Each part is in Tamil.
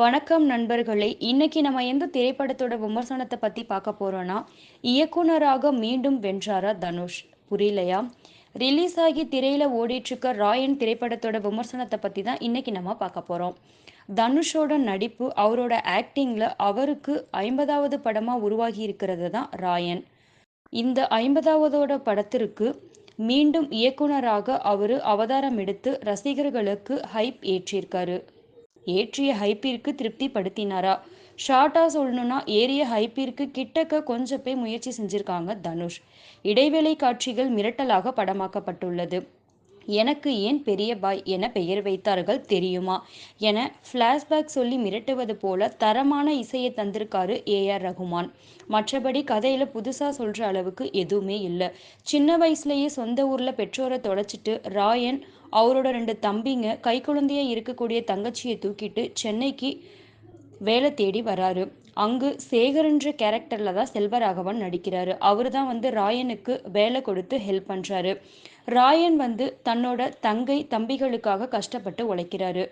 வணக்கம் நண்பர்களே இன்னைக்கு நம்ம எந்த திரைப்படத்தோட விமர்சனத்தை பற்றி பார்க்க போகிறோன்னா இயக்குனராக மீண்டும் வென்றாரா தனுஷ்? புரியலையா? ரிலீஸ் ஆகி திரையில் ஓடிட்டுருக்க ராயன் திரைப்படத்தோட விமர்சனத்தை பற்றி தான் இன்னைக்கு நம்ம பார்க்க போகிறோம் தனுஷோட நடிப்பு அவரோட ஆக்டிங்கில் அவருக்கு ஐம்பதாவது படமாக உருவாகி இருக்கிறது தான் ராயன். இந்த ஐம்பதாவதோட படத்திற்கு மீண்டும் இயக்குனராக அவர் அவதாரம் எடுத்து ரசிகர்களுக்கு ஹைப் ஏற்றிருக்காரு. ஏற்றிய ஹைப்பிற்கு திருப்திப்படுத்தினாரா? ஷார்ட்டாக சொல்லணும்னா ஏறிய ஹைப்பிற்கு கிட்டக்க கொஞ்சம் போய் முயற்சி செஞ்சிருக்காங்க தனுஷ். இடைவேளை காட்சிகள் மிரட்டலாக படமாக்கப்பட்டுள்ளது. எனக்கு ஏன் பெரிய பாய் என பெயர் வைத்தார்கள் தெரியுமா? என ஃப்ளாஷ்பேக் சொல்லி மிரட்டுவது போல தரமான இசையை தந்திருக்காரு ஏஆர் ரகுமான். மற்றபடி கதையில் புதுசாக சொல்கிற அளவுக்கு எதுவுமே இல்லை. சின்ன வயசுலேயே சொந்த ஊரில் பெற்றோரை தொலைச்சிட்டு ராயன் அவரோட ரெண்டு தம்பிங்க கை குழந்தையா இருக்கக்கூடிய தங்கச்சியை தூக்கிட்டு சென்னைக்கு வேலை தேடி வராரு. அங்கு சேகர்ன்ற கேரக்டரில் தான் செல்வராகவன் நடிக்கிறாரு. அவர் தான் வந்து ராயனுக்கு வேலை கொடுத்து ஹெல்ப் பண்ணுறாரு ராயன் வந்து தன்னோட தங்கை தம்பிகளுக்காக கஷ்டப்பட்டு உழைக்கிறாரு.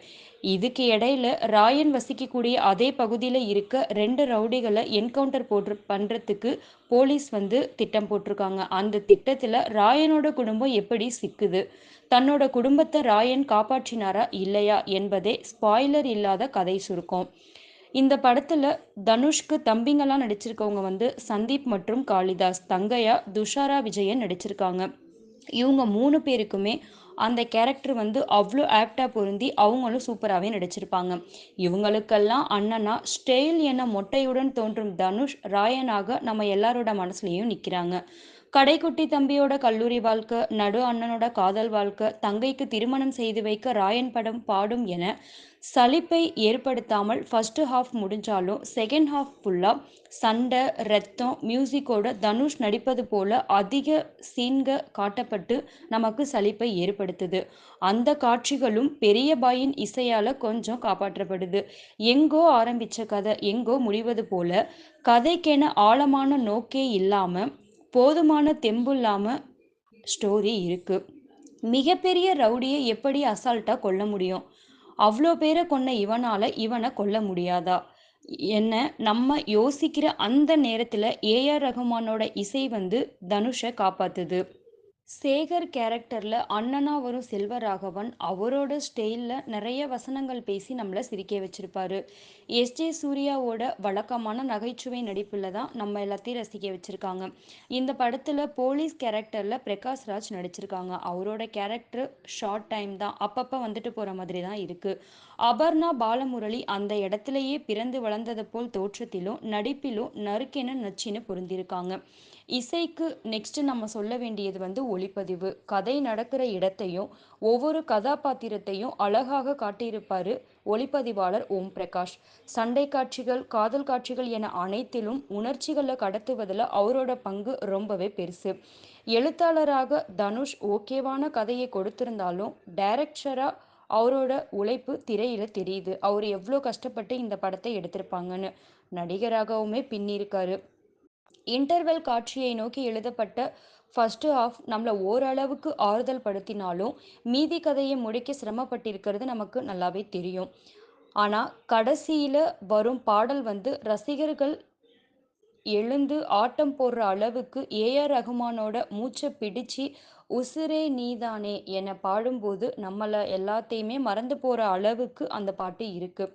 இதுக்கு இடையில ராயன் வசிக்கக்கூடிய அதே பகுதியில் இருக்க ரெண்டு ரவுடிகளை என்கவுண்டர் போட்டு பண்ணுறதுக்கு போலீஸ் வந்து திட்டம் போட்டிருக்காங்க. அந்த திட்டத்தில் ராயனோட குடும்பம் எப்படி சிக்குது? தன்னோட குடும்பத்தை ராயன் காப்பாற்றினாரா இல்லையா என்பதே ஸ்பாய்லர் இல்லாத கதை சுருக்கம். இந்த படத்தில் தனுஷ்க்கு தம்பிங்கெல்லாம் நடிச்சிருக்கவங்க வந்து சந்தீப் மற்றும் காளிதாஸ் தங்கையா துஷாரா விஜயன் நடிச்சிருக்காங்க. இவங்க மூணு பேருக்குமே அந்த கேரக்டர் வந்து அவ்வளோ ஆப்டாக பொருந்தி அவங்களும் சூப்பராகவே நடிச்சிருப்பாங்க. இவங்களுக்கெல்லாம் அண்ணனா ஸ்டெயில் என மொட்டையுடன் தோன்றும் தனுஷ் ராயனாக நம்ம எல்லாரோட மனசுலையும் நிற்கிறாங்க கடைக்குட்டி தம்பியோட கல்லூரி வாழ்க்கை நடு அண்ணனோட காதல் வாழ்க்கை தங்கைக்கு திருமணம் செய்து வைக்க ராயன் படம் பாடும் என சலிப்பை ஏற்படுத்தாமல் ஃபஸ்ட்டு ஹாஃப் முடிஞ்சாலும் செகண்ட் ஹாஃப் ஃபுல்லாக சண்டை ரத்தம் மியூசிக்கோட தனுஷ் நடிப்பது போல அதிக சீன்க காட்டப்பட்டு நமக்கு சலிப்பை ஏற்படுத்துது. அந்த காட்சிகளும் பெரிய பாயின் இசையால் கொஞ்சம் காப்பாற்றப்படுது. எங்கோ ஆரம்பித்த கதை எங்கோ முடிவது போல கதைக்கென ஆழமான நோக்கே இல்லாமல் போதுமான தெம்பு இல்லாமல் ஸ்டோரி இருக்குது மிகப்பெரிய ரவுடியை எப்படி அசால்ட்டாக கொல்ல முடியும்? அவ்வளோ பேரை கொன்ன இவனால் இவனை கொல்ல முடியாதா? என்ன நம்ம யோசிக்கிற அந்த நேரத்தில் ஏஆர் ரகுமானோட இசை வந்து தனுஷை காப்பாத்துது. சேகர் கேரக்டரில் அண்ணனா வரும் செல்வராகவன் அவரோட ஸ்டைலில் நிறைய வசனங்கள் பேசி நம்மளை சிரிக்க வச்சுருப்பாரு. எஸ்ஜே சூர்யாவோட வழக்கமான நகைச்சுவை நடிப்பில் தான் நம்ம எல்லாத்தையும் ரசிக்க வச்சுருக்காங்க. இந்த படத்தில் போலீஸ் கேரக்டரில் பிரகாஷ் ராஜ் நடிச்சிருக்காங்க. அவரோட கேரக்டர் ஷார்ட் டைம் தான் அப்பப்போ வந்துட்டு போகிற மாதிரி தான் இருக்குது அபர்ணா பாலமுரளி அந்த இடத்துலையே பிறந்து வளர்ந்தது போல் தோற்றத்திலும் நடிப்பிலும் நறுக்கென நச்சின்னு பொருந்திருக்காங்க. இசைக்கு நெக்ஸ்ட் நம்ம சொல்ல வேண்டியது வந்து ஒளிப்பதிவு. கதை நடக்கிற இடத்தையும் ஒவ்வொரு கதாபாத்திரத்தையும் அழகாக காட்டியிருப்பாரு ஒளிப்பதிவாளர் ஓம் பிரகாஷ். சண்டை காட்சிகள் காதல் காட்சிகள் என அனைத்திலும் உணர்ச்சிகளை கடத்துவதில் அவரோட பங்கு ரொம்பவே பெருசு. எழுத்தாளராக தனுஷ் ஓகேவான கதையை கொடுத்திருந்தாலும் டைரக்டராக அவரோட உழைப்பு திரையில் தெரியுது. அவர் எவ்வளோ கஷ்டப்பட்டு இந்த படத்தை எடுத்திருப்பாங்கன்னு நடிகராகவுமே பின்னிருக்காரு. இன்டர்வெல் காட்சியை நோக்கி எழுதப்பட்ட ஃபஸ்ட்டு ஆஃப் நம்மளை ஓரளவுக்கு ஆறுதல் படுத்தினாலும் மீதி கதையை முடிக்க சிரமப்பட்டிருக்கிறது நமக்கு நல்லாவே தெரியும். ஆனால் கடைசியில் வரும் பாடல் வந்து ரசிகர்கள் எழுந்து ஆட்டம் போடுற அளவுக்கு ஏஆர் ரகுமானோட மூச்சை பிடிச்சு உசுரே நீதானே என பாடும்போது நம்மளை எல்லாத்தையுமே மறந்து போகிற அளவுக்கு அந்த பாட்டு இருக்குது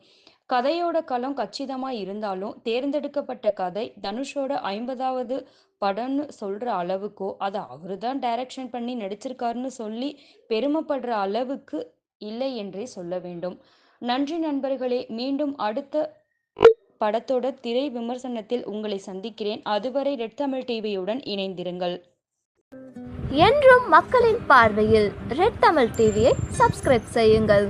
கதையோட களம் கச்சிதமாக இருந்தாலும் தேர்ந்தெடுக்கப்பட்ட கதை தனுஷோட ஐம்பதாவது படம்னு சொல்கிற அளவுக்கோ அதை அவரு தான் டைரக்ஷன் பண்ணி நடிச்சிருக்காருன்னு சொல்லி பெருமைப்படுற அளவுக்கு இல்லை என்றே சொல்ல வேண்டும். நன்றி நண்பர்களே மீண்டும் அடுத்த படத்தோட திரை விமர்சனத்தில் உங்களை சந்திக்கிறேன். அதுவரை ரெட் தமிழ் டிவியுடன் இணைந்திருங்கள். என்றும் மக்களின் பார்வையில் ரெட் தமிழ் டிவியை சப்ஸ்கிரைப் செய்யுங்கள்.